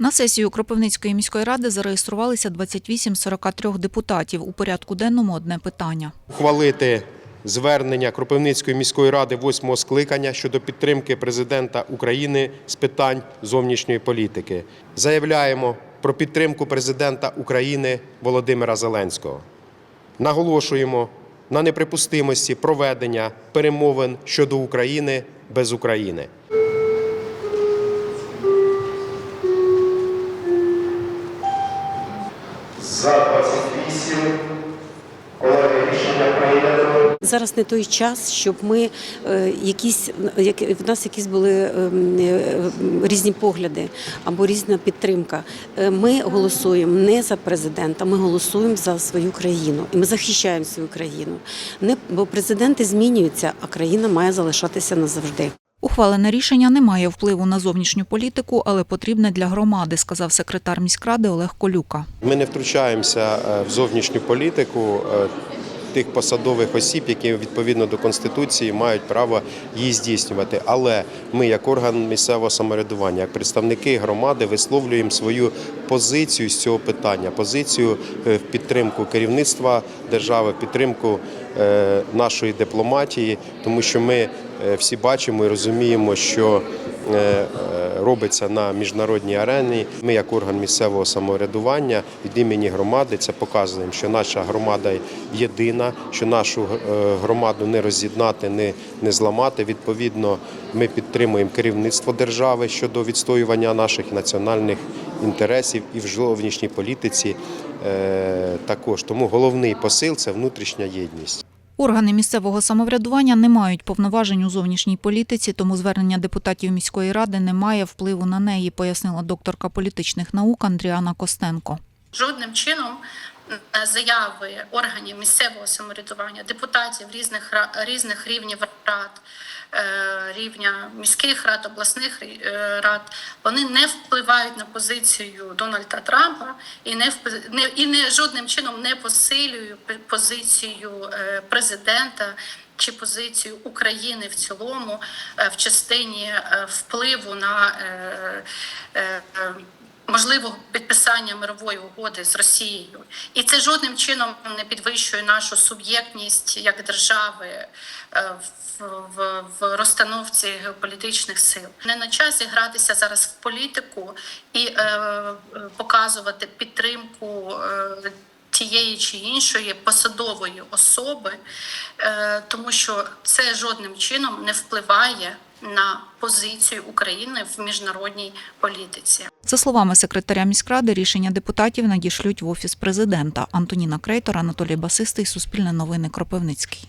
На сесію Кропивницької міської ради зареєструвалися 28 з 43 депутатів. У порядку денному одне питання. ухвалити звернення Кропивницької міської ради восьмого скликання щодо підтримки президента України з питань зовнішньої політики. Заявляємо про підтримку президента України Володимира Зеленського. Наголошуємо на неприпустимості проведення перемовин щодо України без України. Зараз не той час, щоб ми е, якісь як в нас якісь були ем, е, різні погляди або різна підтримка. Е, Ми голосуємо не за президента, ми голосуємо за свою країну, і ми захищаємо свою країну. Не бо президенти змінюються, а країна має залишатися назавжди. Ухвалене рішення не має впливу на зовнішню політику, але потрібне для громади, сказав секретар міськради Олег Колюка. Ми не втручаємося в зовнішню політику тих посадових осіб, які відповідно до конституції мають право її здійснювати. Але ми, як орган місцевого самоврядування, як представники громади, висловлюємо свою позицію з цього питання, позицію е, в підтримку керівництва держави, в підтримку е, нашої дипломатії, тому що ми е, всі бачимо і розуміємо, що робиться на міжнародній арені. Ми, як орган місцевого самоврядування, від імені громади це показуємо, що наша громада єдина, що нашу е, громаду не роз'єднати, не, не зламати. Відповідно, ми підтримуємо керівництво держави щодо відстоювання наших національних інтересів і в зовнішній політиці е, також. Тому головний посил це внутрішня єдність. Органи місцевого самоврядування не мають повноважень у зовнішній політиці, тому звернення депутатів міської ради не має впливу на неї, пояснила докторка політичних наук Андріана Костенко. Жодним чином заяви органів місцевого самоврядування, депутатів різних різних рівнів рад, рівня міських рад, обласних е, рад, вони не впливають на позицію Дональда Трампа і не вп- не і не жодним чином не посилюють позицію е, президента. Чи позицію України в цілому е, в частині е, впливу на е, е, е, можливого підписання мирової угоди з Росією, і це жодним чином не підвищує нашу суб'єктність як держави е, в, в, в розстановці геополітичних сил. Не на часі гратися зараз в політику і е, е, показувати підтримку. Е, Тієї чи іншої посадової особи, е, тому що це жодним чином не впливає на позицію України в міжнародній політиці. За словами секретаря міськради, рішення депутатів надішлють в офіс президента. Антоніна Крейтор, Анатолій Басистий, Суспільне новини Кропивницький.